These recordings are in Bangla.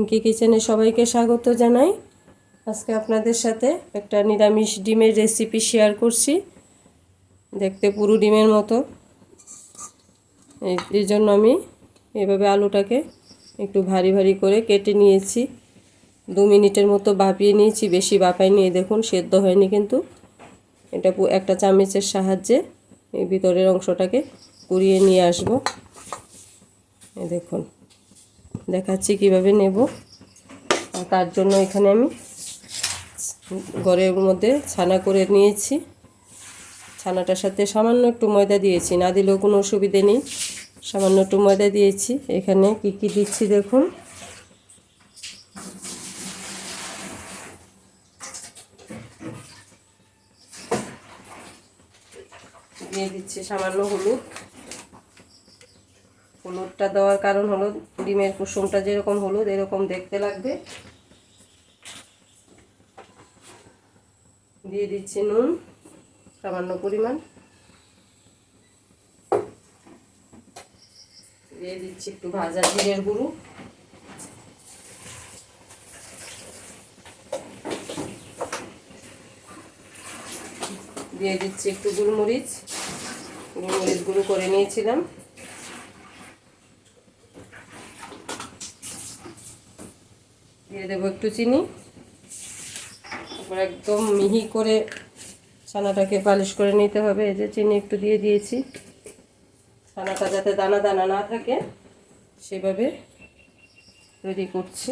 পিঙ্কি কিচেনে সবাইকে স্বাগত জানাই। আজকে আপনাদের সাথে একটা নিরামিষ ডিমের রেসিপি শেয়ার করছি। দেখতে পুরো ডিমের মতো। এই জন্য আমি এভাবে আলুটাকে একটু ভারী ভারী করে কেটে নিয়েছি। দু মিনিটের মতো বাপিয়ে নিয়েছি, বেশি বাপাই নিয়ে দেখুন, সেদ্ধ হয়নি কিন্তু। এটা একটা চামচের সাহায্যে এই ভিতরের অংশটাকে কুড়িয়ে নিয়ে আসব। দেখুন। দেখাচ্ছি কীভাবে নেব। তার জন্য এখানে আমি ঘরের মধ্যে ছানা করে নিয়েছি। ছানাটার সাথে সামান্য একটু ময়দা দিয়েছি, না দিলেও কোনো অসুবিধে নেই। সামান্য একটু ময়দা দিয়েছি। এখানে কি কি দিচ্ছি দেখুন। দিয়ে দিচ্ছি সামান্য হলুদ। হলুদটা দেওয়ার কারণ হলো, ডিমের কুসুমটা যেরকম হলুদ, এরকম দেখতে লাগবে। দিয়ে দিচ্ছি নুন, সামান্য পরিমাণ। দিয়ে দিচ্ছি একটু ভাজা জিরের গুঁড়ো। দিয়ে দিচ্ছি একটু গুলমরিচ। গুলমরিচ গুঁড়ো করে নিয়েছিলাম দিয়ে দেবো একটু চিনি। তারপর একদম মিহি করে ছানাটাকে পালিশ করে নিতে হবে। এই যে চিনি একটু দিয়ে দিয়েছি। ছানাটা যাতে দানা দানা না থাকে, সেভাবে তৈরি করছি।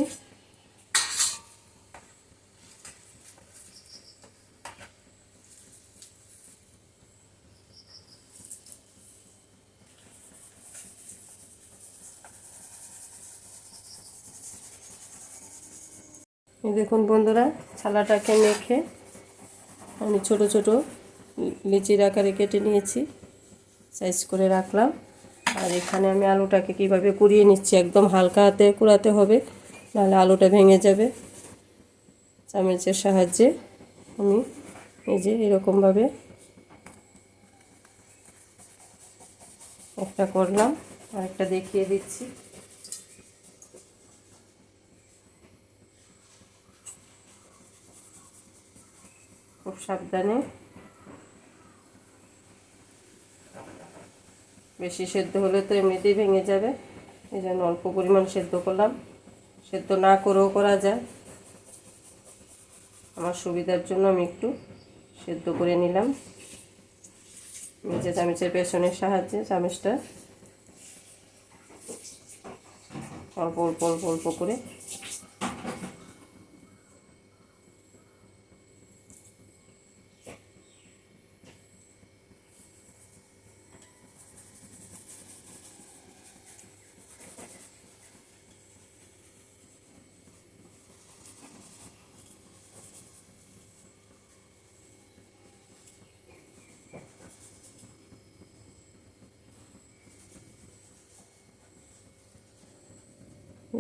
দেখুন বন্ধুরা, ছালাটাকে মেখে আমি ছোট ছোট লিচির আকারে কেটে নিয়েছি সাইজ করে রাখলাম। আর এখানে আমি আলুটাকে কীভাবে কুড়িয়ে নিচ্ছি, একদম হালকা হাতে কুড়াতে হবে, নাহলে আলুটা ভেঙে যাবে। চামচের সাহায্যে আমি এই যে এরকমভাবে একটা করলাম আর একটা দেখিয়ে দিচ্ছি। খুব সাবধানে। বেশি সেদ্ধ হলে তো এমনিতেই ভেঙে যাবে। এই জন্য অল্প পরিমাণ সেদ্ধ করলাম। সেদ্ধ না করেও করা যায়। আমার সুবিধার জন্য আমি একটু সেদ্ধ করে নিলাম। নিচে চামচের পেছনের সাহায্যে চামচটা অল্প অল্প অল্প অল্প করে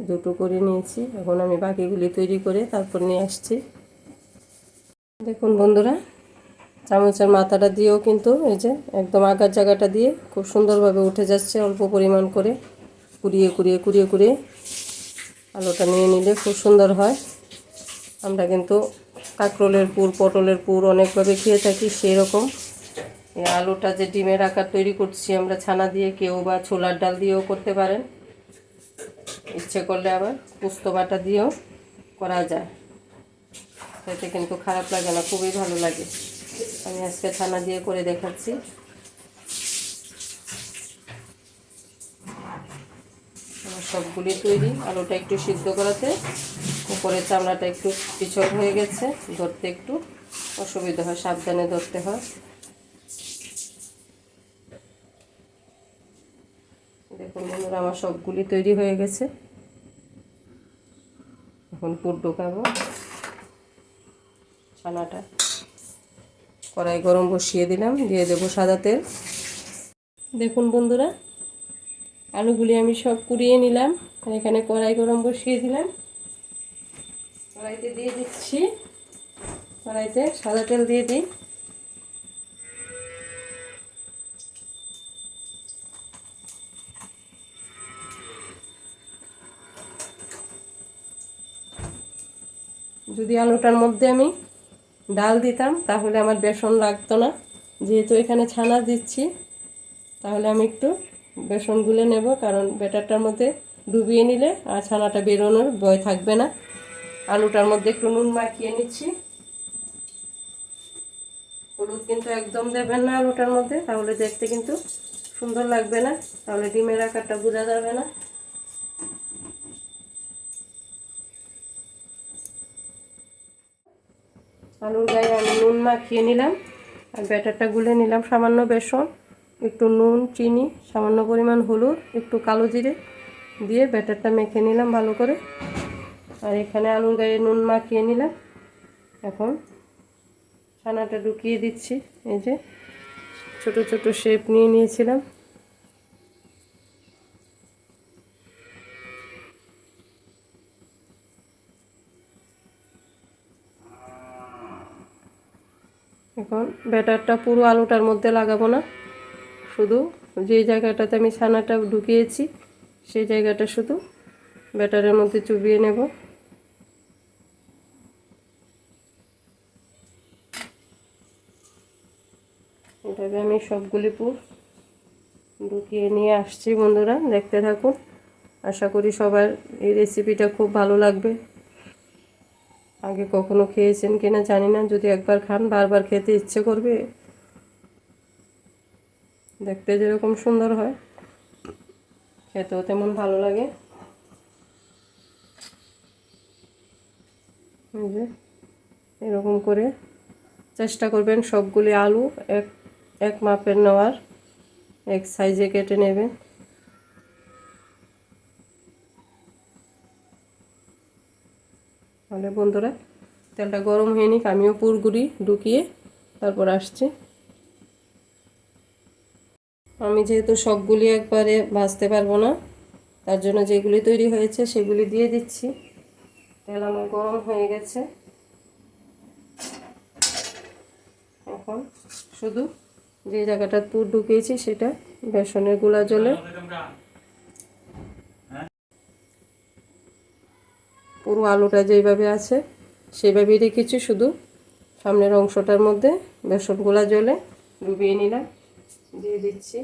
দুটো করে নিয়েছি। এখন আমি বাকিগুলি তৈরি করে তারপর নিয়ে আসছি। দেখুন বন্ধুরা, চামচের মাথাটা দিয়েও কিন্তু এই যে একদম আগার জায়গাটা দিয়ে খুব সুন্দরভাবে উঠে যাচ্ছে অল্প পরিমাণ করে। কুড়িয়ে কুড়িয়ে কুড়িয়ে কুড়িয়ে আলুটা নিয়ে নিলে খুব সুন্দর হয়। আমরা কিন্তু কাঁকরোলের পুর, পটলের পুর অনেকভাবে খেয়ে থাকি সেই রকম এই আলুটা যে ডিমের আকার তৈরি করছি আমরা ছানা দিয়ে কেউ বা ছোলার ডাল দিয়েও করতে পারেন। ইচ্ছে করলে আবার পুস্ত বাটা দিয়েও করা যায়। সেটা কিন্তু খারাপ লাগে না, খুবই ভালো লাগে। আমি আজকে ছানা দিয়ে করে দেখাচ্ছি। আমার সবগুলি তৈরি, আলুটা একটু সিদ্ধ করাতে উপরে চামড়াটা একটু পিছল হয়ে গেছে, ধরতে একটু অসুবিধা হয়, সাবধানে ধরতে হয়। দেখুন বন্ধুরা আমার সবগুলি তৈরি হয়ে গেছে। এখন পুর ঢোকাবো। ছানাটা কড়াই গরম বসিয়ে দিলাম, দিয়ে দেবো সাদা তেল। দেখুন বন্ধুরা, আলুগুলি আমি সব কুড়িয়ে নিলাম এখানে কড়াই গরম বসিয়ে দিলাম। কড়াইতে দিয়ে দিচ্ছি, কড়াইতে সাদা তেল দিয়ে দিই। যদি আলুটার মধ্যে আমি ডাল দিতাম, তাহলে আমার বেসন লাগতো না। যেহেতু এখানে ছানা দিচ্ছি, তাহলে আমি একটু বেসন গুলে নেব, কারণ ব্যাটারটার মধ্যে ডুবিয়ে নিলে আর ছানাটা বেরোনোর ভয় থাকবে না। আলুটার মধ্যে একটু নুন মাখিয়ে নিচ্ছি। হলুদ কিন্তু একদম দেবেন না আলুটার মধ্যে, তাহলে দেখতে কিন্তু সুন্দর লাগবে না। তাহলে ডিমের আকারটা বোঝা যাবে না। আলুর গায়ে আমি নুন মাখিয়ে নিলাম আর ব্যাটারটা গুলে নিলাম সামান্য বেসন, একটু নুন, চিনি, সামান্য পরিমাণ হলুদ, একটু কালো জিরে দিয়ে ব্যাটারটা মেখে নিলাম ভালো করে। আর এখানে আলুর গায়ে নুন মাখিয়ে নিলাম। এখন ছানাটা ঢুকিয়ে দিচ্ছি, এই যে ছোট ছোট শেপ নিয়ে নিয়েছিলাম। এখন ব্যাটারটা পুরো আলুটার মধ্যে লাগাবো না। শুধু যে জায়গাটাতে আমি ছানাটা ঢুকিয়েছি, সেই জায়গাটা শুধু ব্যাটারের মধ্যে চুবিয়ে নেব। এভাবে আমি সবগুলি পুর ঢুকিয়ে নিয়ে আসছি বন্ধুরা, দেখতে থাকুন। আশা করি সবার এই রেসিপিটা খুব ভালো লাগবে। আগে কখনো খেয়েছেন কিনা জানি না, যদি একবার খান, বারবার খেতে ইচ্ছে করবে। দেখতে যেরকম সুন্দর হয়, খেতেও তেমন ভালো লাগে। যে, এরকম করে চেষ্টা করবেন সবগুলি আলু এক এক মাপের নেওয়ার, এক সাইজে কেটে নেবেন। তাহলে বন্ধুরা, তেলটা গরম হয়ে নিক আমিও পুরগুড়ি ঢুকিয়ে তারপর আসছি। আমি যেহেতু সবগুলি একবারে ভাজতে পারব না, তার জন্য যেগুলি তৈরি হয়েছে সেগুলি দিয়ে দিচ্ছি। তেল আমার গরম হয়ে গেছে। এখন শুধু যে জায়গাটা পুর ঢুকিয়েছি সেটা বেসনের গুঁড়া জলে পুরো আলুটা যেইভাবে আছে, সেভাবেই রেখেছি শুধু। সামনের অংশটার মধ্যে বেসন গোলা জলে ডুবিয়ে নিলাম, দিয়ে দিচ্ছি।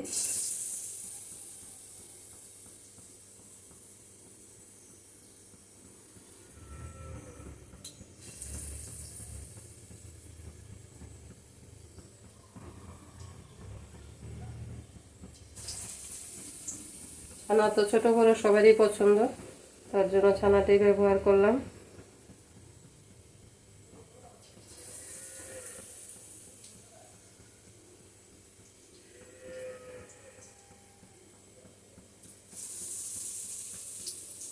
ছানা তো ছোটো বড়ো সবারই পছন্দ। তার জন্য ছানাটাই ব্যবহার করলাম।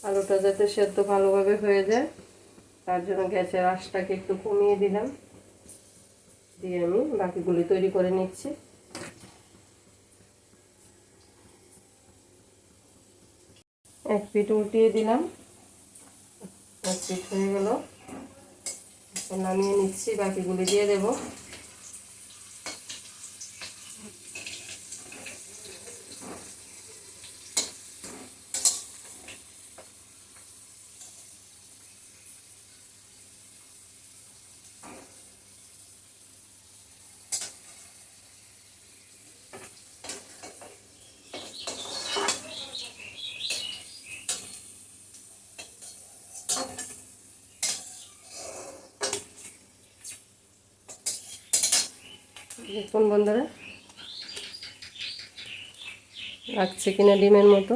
আলুটা যাতে সেদ্ধ ভালোভাবে হয়ে যায়, তার জন্য গ্যাসের আঁচটাকে একটু কমিয়ে দিলাম। দিয়ে আমি বাকিগুলি তৈরি করে নিচ্ছি। এক পিঠ উল্টিয়ে দিলাম। এক পিঠ হয়ে গেল। নামিয়ে নিচ্ছি বাকিগুলি দিয়ে দেব। দেখুন বন্ধুরা? লাগছে কিনা ডিমের মতো।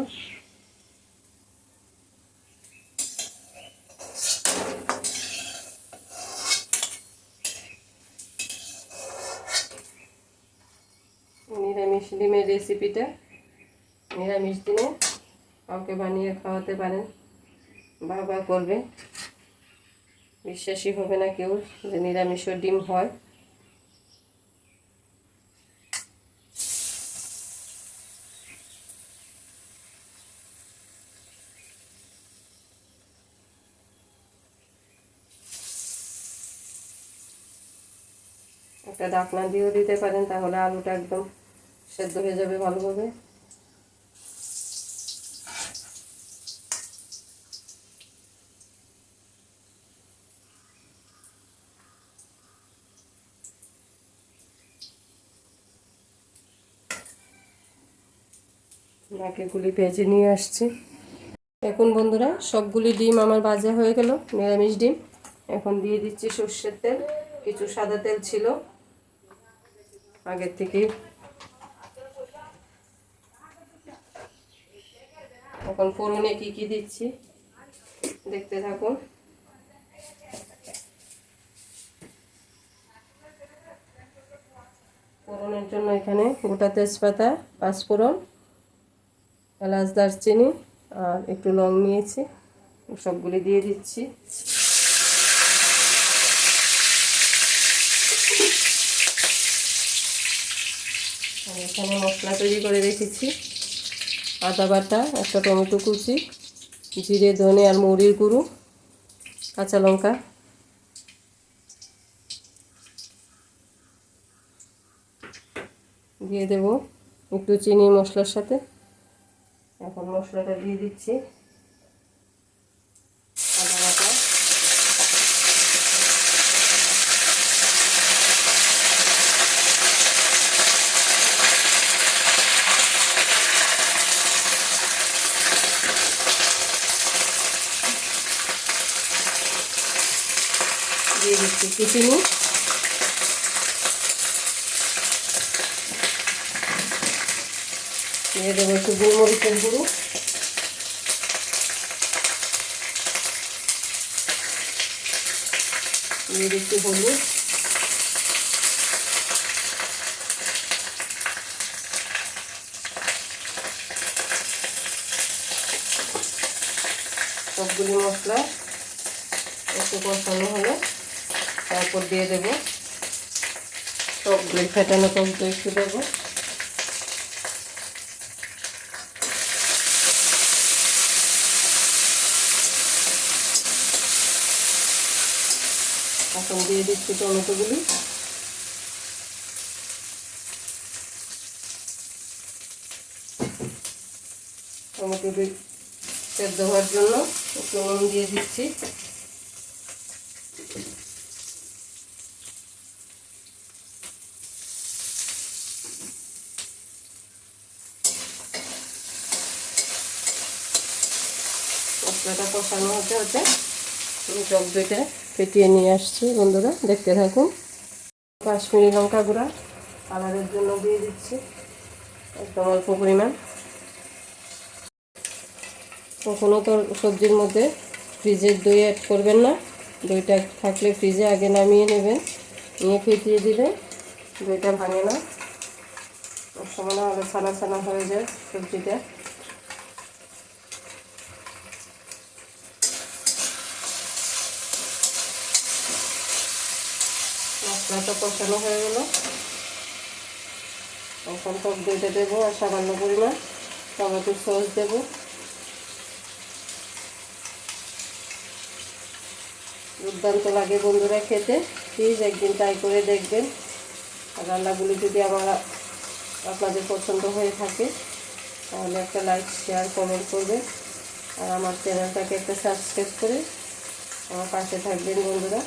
নিরামিষ ডিমের রেসিপিটা নিরামিষ দিনে কাউকে বানিয়ে খাওয়াতে পারেন, বাবা করবে। বিশ্বাসই হবে না কেউ যে নিরামিষও ডিম হয়। একটা ডাকনা দিয়েও দিতে পারেন, তাহলে আলুটা একদম সেদ্ধ হয়ে যাবে ভালোভাবে। বাকিগুলি ভেজে নিয়ে আসছি। এখন বন্ধুরা, সবগুলি ডিম আমার বাজে হয়ে গেল, নিরামিষ ডিম। এখন দিয়ে দিচ্ছি সর্ষের তেল, কিছু সাদা তেল ছিল। আগের থেকে। এখন ফোড়নে কি কি দিচ্ছি? দেখতে থাকুন। ফোড়নের জন্য এখানে গোটা তেজপাতা, পাঁচফোড়ন, এলাচ, দারচিনি আর একটু লং নিয়েছি। সবগুলি দিয়ে দিচ্ছি। এখানে মশলা তৈরি করে রেখেছি। আদা বাটা, একটা টমেটো কুচি, জিরে, ধনে আর মুড়ির গুঁড়ো, কাঁচা লঙ্কা। দিয়ে দেব একটু চিনি মশলার সাথে। এখন মশলাটা দিয়ে দিচ্ছি আদা বাটা দিয়ে দিচ্ছি একটু চিনি দিয়ে দেবো একটু গোলমরিচের গুঁড়ো। দিয়ে দিচ্ছি হলুদ। সবগুলি মশলা একটু কষানো হলে। তারপর দিয়ে দেবো টক ফেটানো টক একটু দেবো। এখন দিয়ে দিচ্ছি টমেটোগুলি। টমেটোটি সেদ্ধ হওয়ার জন্য একটু নুন দিয়ে দিচ্ছি মশলাটা কষানো হতে আমি টক দইটা ফেটিয়ে নিয়ে আসছি, বন্ধুরা। দেখতে থাকুন। কাশ্মীরি লঙ্কা গুঁড়া কালারের জন্য দিয়ে দিচ্ছি। একদম অল্প পরিমাণ। কখনো তো সবজির মধ্যে ফ্রিজের দই অ্যাড করবেন না। দইটা থাকলে ফ্রিজে আগে নামিয়ে নেবেন। নিয়ে ফেটিয়ে দিলে দইটা ভাঙে না। সময় না হলে ছানা ছানা হয়ে যায় সবজিটা। মশলাটা কষানো হয়ে গেল। এখন টক দইটা দেবো আর সামান্য পরিমাণ টমেটো সস দেবো। দুর্দান্ত লাগে বন্ধুরা খেতে। প্লিজ একদিন ট্রাই করে দেখবেন। আর রান্নাগুলি যদি আমার আপনাদের পছন্দ হয়ে থাকে, তাহলে একটা লাইক শেয়ার কমেন্ট করবেন। আর আমার চ্যানেলটাকে একটা সাবস্ক্রাইব করে আমার পাশে থাকবেন বন্ধুরা।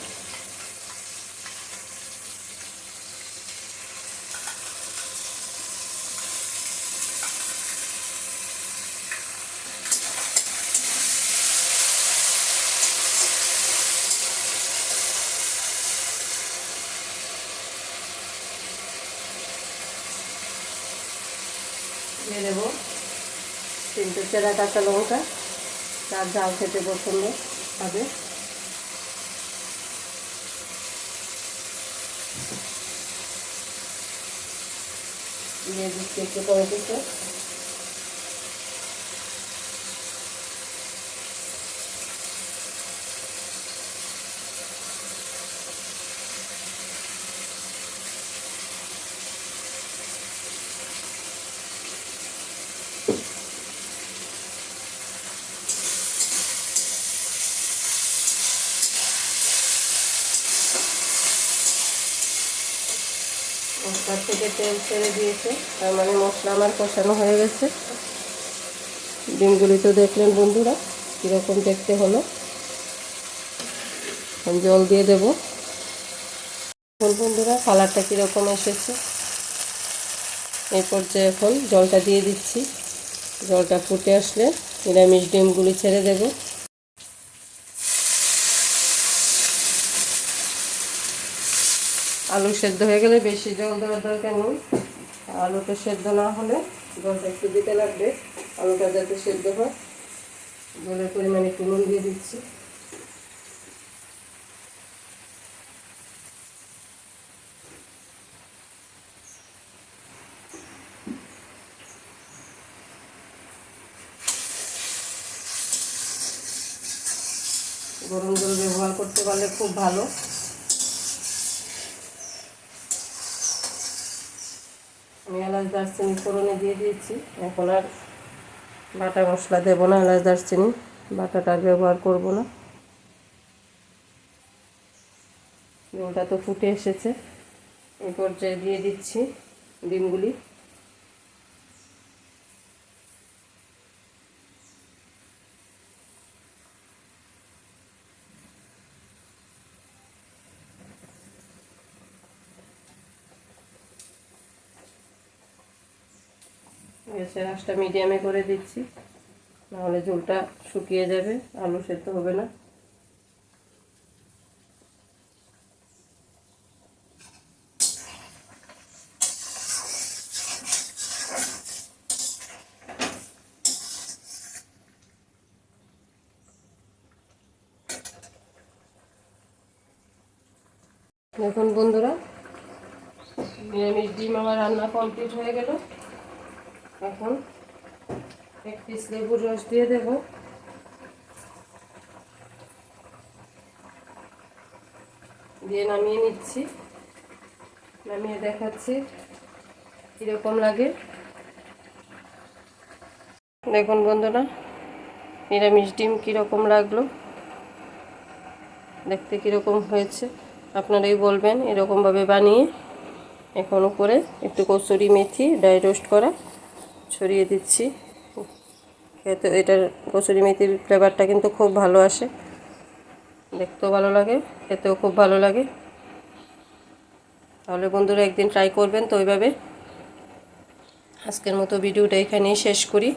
দিয়ে দেবো তিনটে চেরা কাঁচা লঙ্কা, তার ঝাল খেতে পছন্দ হবে। দিয়ে দিচ্ছি একটু টমেটো সস মশলা থেকে তেল ছেড়ে দিয়েছে। তার মানে মশলা আমার কষানো হয়ে গেছে। ডিমগুলি তো দেখলেন বন্ধুরা, কীরকম দেখতে হলো। জল দিয়ে দেব। এখন বন্ধুরা কালারটা কীরকম এসেছে। এই পর্যায়ে এখন জলটা দিয়ে দিচ্ছি। জলটা ফুটে আসলে নিরামিষ ডিমগুলি ছেড়ে দেব। আলু সেদ্ধ হয়ে গেলে বেশি জল দেওয়ার দরকার নেই। আলুটা সেদ্ধ না হলে জলটা একটু দিতে লাগবে। আলুটা যাতে সেদ্ধ হয়, জলের পরিমাণ একটু নুন দিয়ে দিচ্ছি। গরম জল ব্যবহার করতে পারলে খুব ভালো আমি এলাচ দারচিনি ফোড়নে দিয়ে দিয়েছি। এখন আর বাটা মশলা দেবো না, এলাচ দারচিনি। বাটাটা ব্যবহার করব না। ওটা তো ফুটে এসেছে। এই পর্যায়ে দিয়ে দিচ্ছি ডিমগুলি। গ্যাসের আঁচটা মিডিয়ামে করে দিচ্ছি। নাহলে ঝোলটা শুকিয়ে যাবে, আলু সেদ্ধ হবে না। দেখুন বন্ধুরা, নিরামিষ ডিম আমার রান্না কমপ্লিট হয়ে গেল। এখন এক পিস লেবুর রস দিয়ে দেব। দিয়ে নামিয়ে নিচ্ছি। নামিয়ে দেখাচ্ছি কীরকম লাগে। দেখুন বন্ধুরা, নিরামিষ ডিম কীরকম লাগল, দেখতে কীরকম হয়েছে, আপনারাই বলবেন এরকমভাবে বানিয়ে এখন উপরে একটু কচুরি মেথি ড্রাই রোস্ট করা। ছড়িয়ে দিচ্ছি। খেতে এটার কচুরি মেথির ফ্লেভারটা কিন্তু খুব ভালো আসে। দেখতেও ভালো লাগে, খেতেও খুব ভালো লাগে। তাহলে বন্ধুরা একদিন ট্রাই করবেন তো ওইভাবে। আজকের মতো ভিডিওটা এখানেই শেষ করি।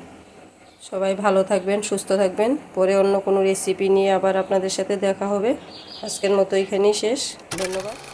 সবাই ভালো থাকবেন, সুস্থ থাকবেন। পরে অন্য কোনো রেসিপি নিয়ে আবার আপনাদের সাথে দেখা হবে। আজকের মতো এখানেই শেষ। ধন্যবাদ।